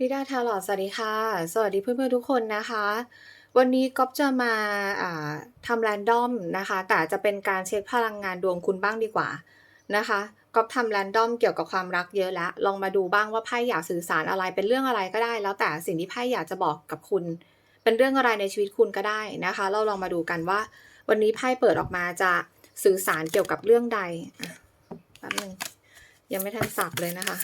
ลิดาทาลอดสวัสดีค่ะ สวัสดีเพื่อนๆทุกคนนะคะ วันนี้ก๊อฟจะมาาทำแรนดอมนะคะ แต่จะเป็นการเช็คพลังงานดวงคุณบ้างดีกว่านะคะก๊อฟทำแรนดอมเกี่ยวกับความรักเยอะแล้ว ลองมาดูบ้างว่าไพ่อยากสื่อสารอะไรเป็นเรื่องอะไรก็ได้ แล้วแต่สิ่งที่ไพ่อยากจะบอกกับคุณ เป็นเรื่องอะไรในชีวิตคุณก็ได้นะคะ เราลองมาดูกันว่า วันนี้ไพ่เปิดออกมาจะสื่อสารเกี่ยวกับเรื่องใดแป๊บนึงยังไม่ทันสับเลยนะคะ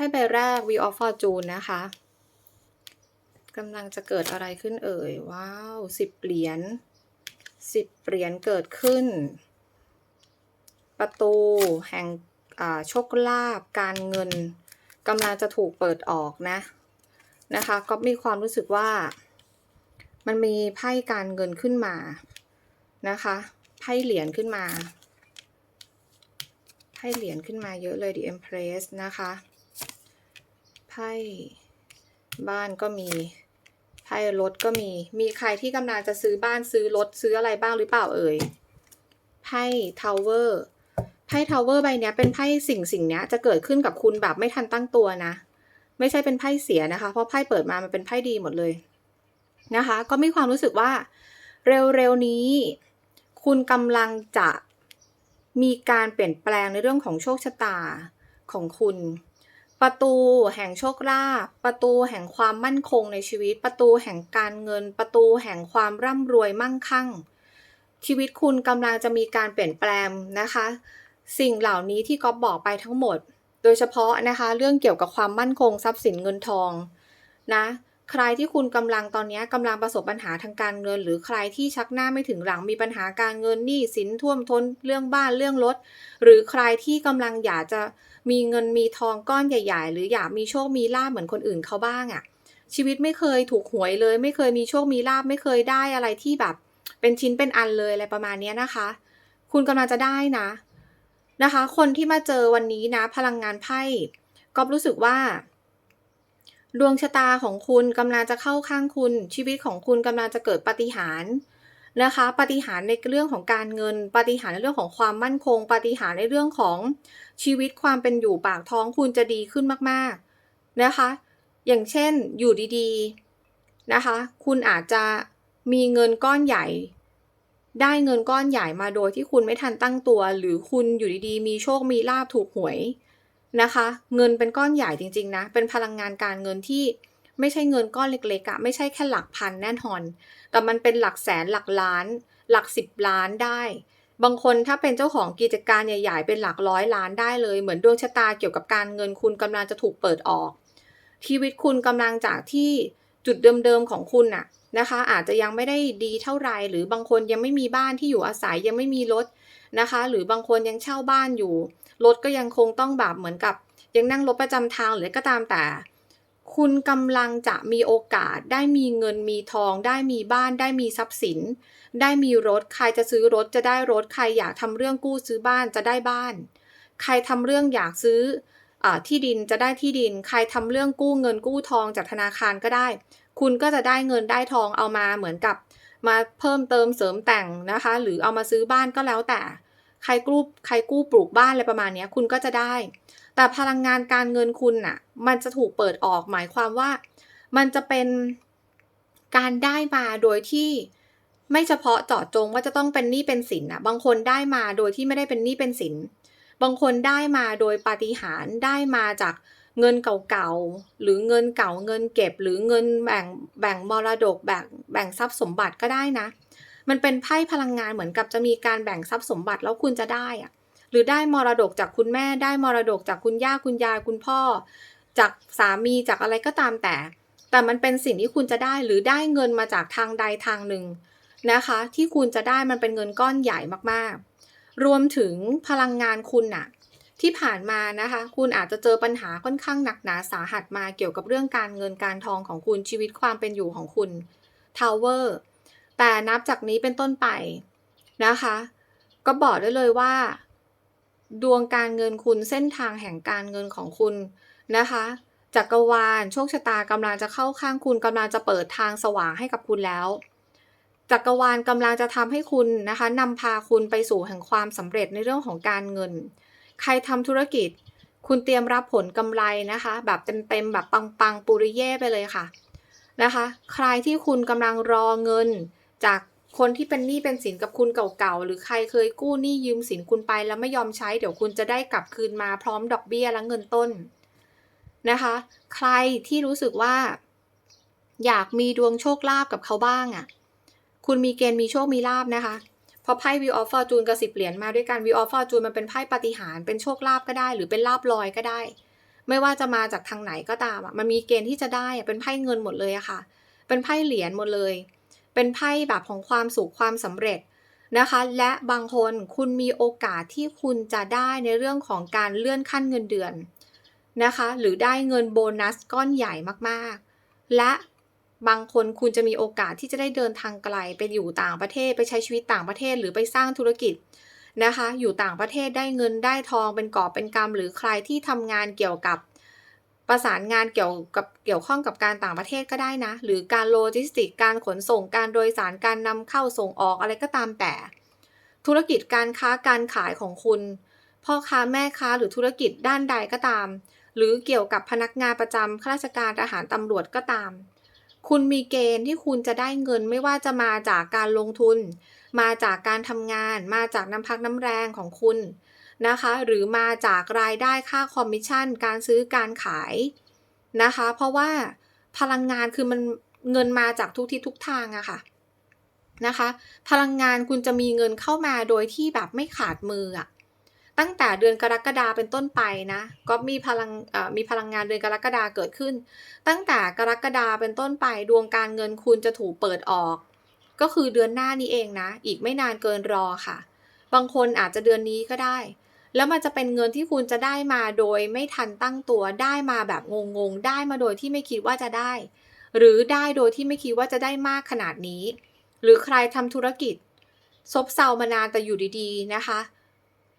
ไพ่ใบแรก Wheel of Fortune นะคะกำลังจะเกิดอะไรขึ้นเอ่ย ว้าวสิบเหรียญสิบเหรียญเกิดขึ้น ประตูแห่งโชคลาภการเงินกำลังจะถูกเปิดออกนะนะคะก็มีความรู้สึกว่า มันมีไพ่การเงินขึ้นมานะคะไพ่เหรียญขึ้นมาไพ่เหรียญขึ้นมาเยอะเลย The Empress นะคะ ไพ่บ้านก็มีไพ่รถก็มี มีใครที่กำลังจะซื้อบ้านซื้อรถซื้ออะไรบ้างหรือเปล่าเอ่ยไพ่ทาวเวอร์ไพ่ทาวเวอร์ใบนี้เป็นไพ่สิ่งสิ่งนี้จะเกิดขึ้นกับคุณแบบไม่ทันตั้งตัวนะ ไม่ใช่เป็นไพ่เสียนะคะ เพราะไพ่เปิดมามันเป็นไพ่ดีหมดเลยนะคะ ก็มีความรู้สึกว่า เร็วๆนี้ คุณกำลังจะมีการเปลี่ยนแปลงในเรื่องของโชคชะตาของคุณ ประตูแห่งโชคลาภประตูแห่งความมั่นคงในชีวิต ประตูแห่งการเงิน ประตูแห่งความร่ำรวยมั่งคั่ง ชีวิตคุณกำลังจะมีการเปลี่ยนแปลงนะคะ สิ่งเหล่านี้ที่ก๊อฟบอกไปทั้งหมด โดยเฉพาะนะคะ เรื่องเกี่ยวกับความมั่นคงทรัพย์สินเงินทองนะใครที่คุณกำลังตอนนี้กำลังประสบปัญหาทางการเงิน หรือใครที่ชักหน้าไม่ถึงหลังมีปัญหาการเงินหนี้สินท่วมท้นเรื่องบ้านเรื่องรถหรือใครที่กำลังอยากจะ มีเงินมีทองก้อนใหญ่ ๆ หรืออยากมีโชคมีลาบเหมือนคนอื่นเขาบ้างอะ่ะ ชีวิตไม่เคยถูกหวยเลย ไม่เคยมีโชคมีลาบไม่เคยได้อะไรที่แบบ เป็นชิ้นเป็นอันเลยอะไรประมาณนี้นะคะ คุณกำลังจะได้นะนะคะ คนที่มาเจอวันนี้นะ พลังงานไพ่ก็รู้สึกว่า ดวงชะตาของคุณกำลังจะเข้าข้างคุณ ชีวิตของคุณกำลังจะเกิดปาฏิหารย์ นะคะปฏิหารในเรื่องของการเงิน ปฏิหารในเรื่องของความมั่นคง ปฏิหารในเรื่องของชีวิตความเป็นอยู่ปากท้องคุณจะดีขึ้นมากๆนะคะ อย่างเช่นอยู่ดีๆนะคะ คุณอาจจะมีเงินก้อนใหญ่ ได้เงินก้อนใหญ่มาโดยที่คุณไม่ทันตั้งตัว หรือคุณอยู่ดีๆ มีโชคมีลาบถูกหวยนะคะ เงินเป็นก้อนใหญ่จริง ๆ นะ เป็นพลังงานการเงินที่ ไม่ใช่เงินก้อนเล็กๆอะไม่ใช่แค่หลักพันแน่นอน แต่มันเป็นหลักแสนหลักล้าน หลักสิบล้านได้ บางคนถ้าเป็นเจ้าของกิจการใหญ่ ๆ เป็นหลักร้อยล้านได้เลย เหมือนดวงชะตาเกี่ยวกับการเงินคุณกำลังจะถูกเปิดออก ชีวิตคุณกำลังจากที่จุดเดิมๆของคุณน่ะนะคะ อาจจะยังไม่ได้ดีเท่าไหร่หรือบางคนยังไม่มีบ้านที่อยู่อาศัยยังไม่มีรถนะคะ หรือบางคนยังเช่าบ้านอยู่รถก็ยังคงต้องแบบเหมือนกับยังนั่งรถประจำทางหรือก็ตามแต่ คุณกำลังจะมีโอกาสได้มีเงินมีทอง ได้มีบ้านได้มีทรัพย์สิน ได้มีรถ ใครจะซื้อรถจะได้รถ ใครอยากทำเรื่องกู้ซื้อบ้านจะได้บ้าน ใครทำเรื่องอยากซื้ออที่ดินจะได้ที่ดิน ใครทำเรื่องกู้เงินกู้ทองจากธนาคารก็ได้ คุณก็จะได้เงินได้ทองเอามาเหมือนกับ มาเพิ่มเติมเสริมแต่งนะคะ หรือเอามาซื้อบ้านก็แล้วแต่ ใครกู้ใครกู้ปลูกบ้านอะไรประมาณนี้คุณก็จะได้ แต่พลังงานการเงินคุณน่ะ มันจะถูกเปิดออกหมายความว่า มันจะเป็นการได้มาโดยที่ไม่เฉพาะเจาะจงว่าจะต้องเป็นหนี้เป็นสินนะบางคนได้มาโดยที่ไม่ได้เป็นหนี้เป็นสิน บางคนได้มาโดยปาฏิหาริย์ได้มาจากเงินเก่าๆ หรือเงินเก่าเงินเก็บ หรือเงินแบ่งแบ่งมรดกแบ่งแบ่งทรัพย์สมบัติก็ได้นะ มันเป็นไพ่พลังงานเหมือนกับจะมีการแบ่งทรัพย์สมบัติแล้วคุณจะได้อะหรือได้มรดกจากคุณแม่ได้มรดกจากคุณย่าคุณยายคุณพ่อ จากสามีจากอะไรก็ตามแต่ แต่มันเป็นสิ่งที่คุณจะได้หรือได้เงินมาจากทางใดทางหนึ่งนะคะ ที่คุณจะได้มันเป็นเงินก้อนใหญ่มากๆ รวมถึงพลังงานคุณน่ะที่ผ่านมานะคะ คุณอาจจะเจอปัญหาค่อนข้างหนักหนาสาหัสมาเกี่ยวกับเรื่องการเงินการทองของคุณชีวิตความเป็นอยู่ของคุณทาวเวอร์ แต่นับจากนี้เป็นต้นไปนะคะ ก็บอกได้เลยว่า ดวงการเงินคุณเส้นทางแห่งการเงินของคุณนะคะจักรวาลโชคชะตากำลังจะเข้าข้างคุณกำลังจะเปิดทางสว่างให้กับคุณแล้วจักรวาลกำลังจะทำให้คุณนะคะนำพาคุณไปสู่แห่งความสำเร็จในเรื่องของการเงิน ใครทำธุรกิจ คุณเตรียมรับผลกำไรนะคะ แบบเต็มๆแบบปังๆปุริเย่ไปเลยค่ะนะคะ ใครที่คุณกำลังรอเงิน จากคนที่เป็นหนี้เป็นสินกับคุณเก่าๆ หรือใครเคยกู้หนี้ยืมสินคุณไปแล้วไม่ยอมใช้ เดี๋ยวคุณจะได้กลับคืนมาพร้อมดอกเบี้ยและเงินต้นนะคะ ใครที่รู้สึกว่า อยากมีดวงโชคลาภกับเขาบ้างอะ่ะ คุณมีเกณฑ์มีโชคมีลาภนะคะเพราะไพ่วิวออฟฟอร์จูนกับสิบเหรียญมาด้วยกันวิวออฟฟอร์จูนมันเป็นไพ่ปาฏิหารย์เป็นโชคลาภก็ได้ หรือเป็นลาภลอยก็ได้ ไม่ว่าจะมาจากทางไหนก็ตามอะมันมีเกณฑ์ที่จะได้อะเป็นไพ่เงินหมดเลยอะค่ะ เป็นไพ่เหรียญหมดเลย เป็นไพ่แบบของความสุขความสำเร็จนะคะ และบางคนคุณมีโอกาสที่คุณจะได้ในเรื่องของการเลื่อนขั้นเงินเดือนนะคะ หรือได้เงินโบนัสก้อนใหญ่มากๆ และบางคนคุณจะมีโอกาสที่จะได้เดินทางไกลไปอยู่ต่างประเทศไปใช้ชีวิตต่างประเทศหรือไปสร้างธุรกิจนะคะ อยู่ต่างประเทศได้เงินได้ทองเป็นกอบเป็นกำหรือใครที่ทำงานเกี่ยวกับ ประสานงานเกี่ยวกับเกี่ยวข้องกับการต่างประเทศก็ได้นะ หรือการโลจิสติกการขนส่งการโดยสารการนำเข้าส่งออกอะไรก็ตามแต่ ธุรกิจการค้าการขายของคุณ พ่อค้าแม่ค้าหรือธุรกิจด้านใดก็ตาม หรือเกี่ยวกับพนักงานประจำข้าราชการทหารตำรวจก็ตาม คุณมีเกณฑ์ที่คุณจะได้เงินไม่ว่าจะมาจากการลงทุน มาจากการทำงาน มาจากน้ำพักน้ำแรงของคุณ นะคะ หรือมาจากรายได้ค่าคอมมิชชั่น การซื้อการขายนะคะ เพราะว่าพลังงานคือมันเงินมาจากทุกทิศทุกทางอะค่ะนะคะ พลังงานคุณจะมีเงินเข้ามาโดยที่แบบไม่ขาดมืออะตั้งแต่เดือนกรกฎาเป็นต้นไปนะก็มีพลังมีพลังงานเดือนกรกฎาเกิดขึ้น ตั้งแต่กรกฎาเป็นต้นไปดวงการเงินคุณจะถูกเปิดออก ก็คือเดือนหน้านี้เองนะ อีกไม่นานเกินรอค่ะ บางคนอาจจะเดือนนี้ก็ได้ แล้วมันจะเป็นเงินที่คุณจะได้มาโดยไม่ทันตั้งตัวได้มาแบบงงๆ ได้มาโดยที่ไม่คิดว่าจะได้ หรือได้โดยที่ไม่คิดว่าจะได้มากขนาดนี้ หรือใครทำธุรกิจ ซบเซามานานแต่อยู่ดีๆนะคะ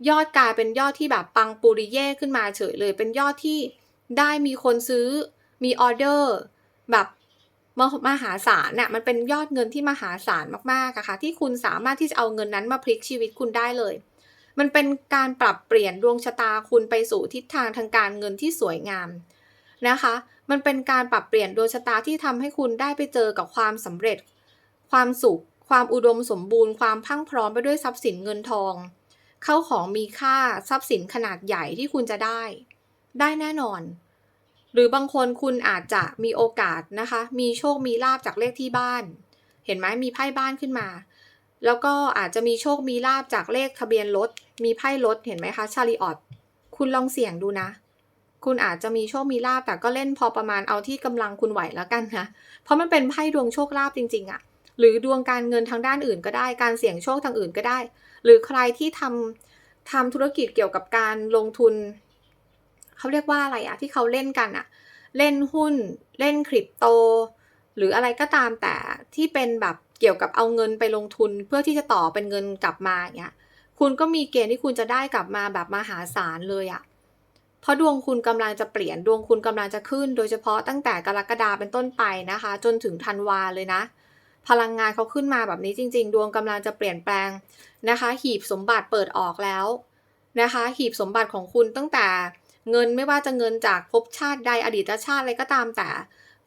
ยอดกลายเป็นยอดที่แบบปังปูริเย่ขึ้นมาเฉยเลย เป็นยอดที่ได้มีคนซื้อมีออเดอร์ แบบมมหาศาลน่ะมันเป็นยอดเงินที่มหาศาลมากๆอะค่ะที่คุณสามารถที่จะเอาเงินนั้นมาพลิกชีวิตคุณได้เลย มันเป็นการปรับเปลี่ยนดวงชะตาคุณไปสู่ทิศทางทางการเงินที่สวยงามนะคะ มันเป็นการปรับเปลี่ยนดวงชะตาที่ทำให้คุณได้ไปเจอกับความสำเร็จ ความสุข ความอุดมสมบูรณ์ ความพังพร้อมไปด้วยทรัพย์สินเงินทอง เข้าของมีค่าทรัพย์สินขนาดใหญ่ที่คุณจะได้ ได้แน่นอน หรือบางคนคุณอาจจะมีโอกาสนะคะ มีโชคมีลาบจากเลขที่บ้าน เห็นไหมมีไพ่บ้านขึ้นมา แล้วก็อาจจะมีโชคมีลาบจากเลขทะเบียนรถ มีไพ่รถเห็นไหมคะชาริออตคุณลองเสี่ยงดูนะ คุณอาจจะมีโชคมีลาบแต่ก็เล่นพอประมาณเอาที่กำลังคุณไหวแล้วกันนะ เพราะมันเป็นไพ่ดวงโชคลาบจริงๆอะหรือดวงการเงินทางด้านอื่นก็ได้ การเสี่ยงโชคทางอื่นก็ได้ หรือใครที่ทำทำธุรกิจเกี่ยวกับการลงทุน เขาเรียกว่าอะไรอะที่เขาเล่นกันอะเล่นหุ้น เล่นคริปโต หรืออะไรก็ตามแต่ที่เป็นแบบ เกี่ยวกับเอาเงินไปลงทุนเพื่อที่จะต่อเป็นเงินกลับมาอย่างเงี้ยคุณก็มีเกณฑ์ที่คุณจะได้กลับมาแบบมหาศาลเลยอะเพราะดวงคุณกำลังจะเปลี่ยนดวงคุณกำลังจะขึ้น โดยเฉพาะตั้งแต่กรกฎาเป็นต้นไปนะคะ จนถึงธันวาเลยนะ พลังงานเขาขึ้นมาแบบนี้จริง ๆ ดวงกำลังจะเปลี่ยนแปลงนะคะ หีบสมบัติเปิดออกแล้วนะคะ หีบสมบัติของคุณตั้งแต่เงินไม่ว่าจะเงินจากภพชาติใดอดีตชาติอะไรก็ตามแต่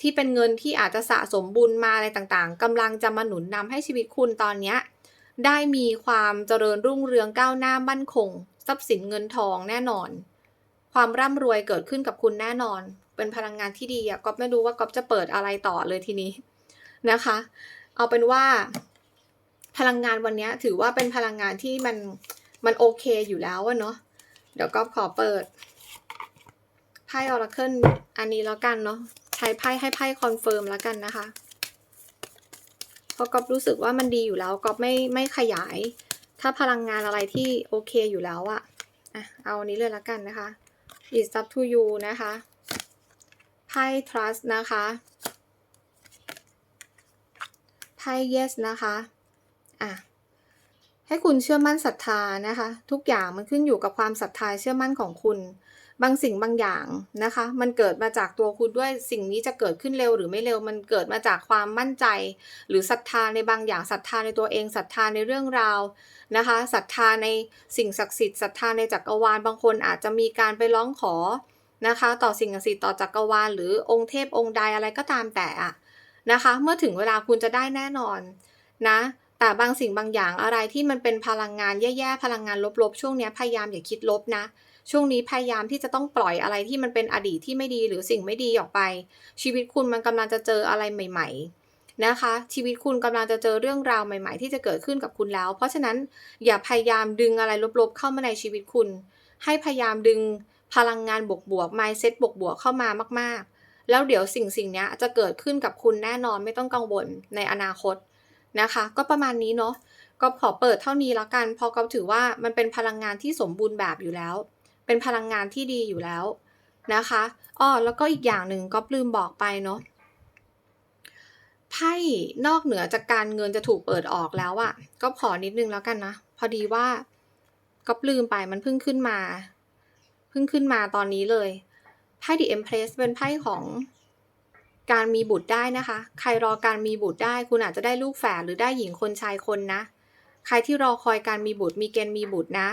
ที่เป็นเงินที่อาจจะสะสมบุญมาอะไรต่างๆกำลังจะมาหนุนนำให้ชีวิตคุณตอนเนี้ยได้มีความเจริญรุ่งเรืองก้าวหน้ามั่นคง ทรัพย์สินเงินทองแน่นอน ความร่ำรวยเกิดขึ้นกับคุณแน่นอน เป็นพลังงานที่ดีอะก๊อฟไม่รู้ว่าก๊อฟจะเปิดอะไรต่อเลยทีนี้นะคะ เอาเป็นว่า พลังงานวันนี้ถือว่าเป็นพลังงานที่มันมันโอเคอยู่แล้วเนาะเดี๋ยวก๊อฟขอเปิดไพ่ออร์เคิลอันนี้แล้วกันเนาะ ช้ไพ่ให้ไพ่คอนเฟิร์มแล้วกันนะคะ เพราะก๊อฟรู้สึกว่ามันดีอยู่แล้วก๊อฟไม่ไม่ขยาย ถ้าพลังงานอะไรที่โอเคอยู่แล้วอะอะเอาอันนี้เลยแล้วกันนะคะ It's up to you นะคะไพ่ trust นะคะไพ่ yes นะคะอะให้คุณเชื่อมั่นศรัทธานะคะ ทุกอย่างมันขึ้นอยู่กับความศรัทธาเชื่อมั่นของคุณ บางสิ่งบางอย่างนะคะ มันเกิดมาจากตัวคุณด้วยสิ่งนี้จะเกิดขึ้นเร็วหรือไม่เร็วมันเกิดมาจากความมั่นใจ หรือศรัทธาในบางอย่างศรัทธาในตัวเองศรัทธาในเรื่องราวนะคะศรัทธาในสิ่งศักดิ์สิทธิ์ศรัทธาในจักรวาลบางคนอาจจะมีการไปร้องขอนะคะ ต่อสิ่งศักดิ์สิทธิ์ต่อจักรวาลหรือองค์เทพองค์ใดอะไรก็ตามแต่อะนะคะ เมื่อถึงเวลาคุณจะได้แน่นอนนะแต่บางสิ่งบางอย่างอะไรที่มันเป็นพลังงานแย่ๆพลังงานลบๆ ช่วงนี้พยายามอย่าคิดลบนะ ช่วงนี้พยายามที่จะต้องปล่อยอะไรที่มันเป็นอดีตที่ไม่ดีหรือสิ่งไม่ดีออกไป ชีวิตคุณมันกำลังจะเจออะไรใหม่ ๆนะคะ ชีวิตคุณกำลังจะเจอเรื่องราวใหม่ ๆ ที่จะเกิดขึ้นกับคุณแล้ว เพราะฉะนั้นอย่าพยายามดึงอะไรลบๆ เข้ามาในชีวิตคุณ ให้พยายามดึงพลังงานบวกๆ mindset บวกๆเข้ามามากๆ แล้วเดี๋ยวสิ่งสิ่งนี้จะเกิดขึ้นกับคุณแน่นอนไม่ต้องกังวลในอนาคตนะคะ ก็ประมาณนี้เนาะก็ขอเปิดเท่านี้แล้วกันเพราะก็ถือว่ามันเป็นพลังงานที่สมบูรณ์แบบอยู่แล้ว เป็นพลังงานที่ดีอยู่แล้วนะคะอ้อแล้วก็อีกอย่างหนึ่งก็ลืมบอกไปเนาะไพ่นอกเหนือจากการเงินจะถูกเปิดออกแล้วอะ่ะ ก็ขอนิดนึงแล้วกันนะ พอดีว่าก็ลืมไปมันเพิ่งขึ้นมา เพิ่งขึ้นมาตอนนี้เลยไพ่ The Empress เป็นไพ่ของการมีบุตรได้นะคะ ใครรอการมีบุตรได้ คุณอาจจะได้ลูกแฝดหรือได้หญิงคนชายคนนะ ใครที่รอคอยการมีบุตรมีเกณฑ์มีบุตรนะ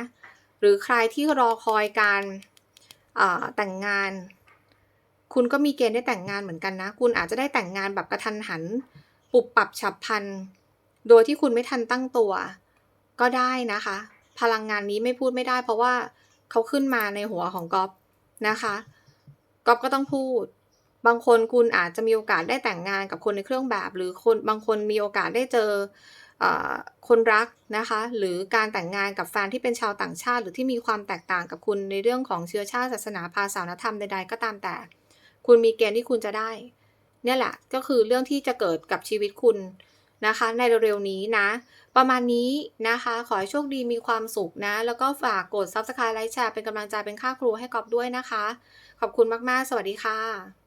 หรือใครที่รอคอยการแต่งงาน คุณก็มีเกณฑ์ได้แต่งงานเหมือนกันนะ คุณอาจจะได้แต่งงานแบบกระทันหัน ปุบปรับฉับพลัน โดยที่คุณไม่ทันตั้งตัว ก็ได้นะคะ พลังงานนี้ไม่พูดไม่ได้ เพราะว่าเขาขึ้นมาในหัวของก๊อฟนะคะก๊อฟก็ต้องพูด บางคนคุณอาจจะมีโอกาสได้แต่งงานกับคนในเครื่องแบบ หรือคนบางคนมีโอกาสได้เจอ คนรักนะคะ หรือการแต่งงานกับแฟนที่เป็นชาวต่างชาติ หรือที่มีความแตกต่างกับคุณในเรื่องของเชื้อชาติศาสนาภาษานธรรมใดๆก็ตามแต่ คุณมีเกณฑ์ที่คุณจะได้ เนี่ยแหละก็คือเรื่องที่จะเกิดกับชีวิตคุณนะคะ ในเร็วๆนี้นะ ประมาณนี้นะคะ ขอให้โชคดีมีความสุขนะ แล้วก็ฝากกด subscribe ไลค์แชร์เป็นกำลังใจเป็นค่าครูให้กอบด้วยนะคะ ขอบคุณมากๆ สวัสดีค่ะ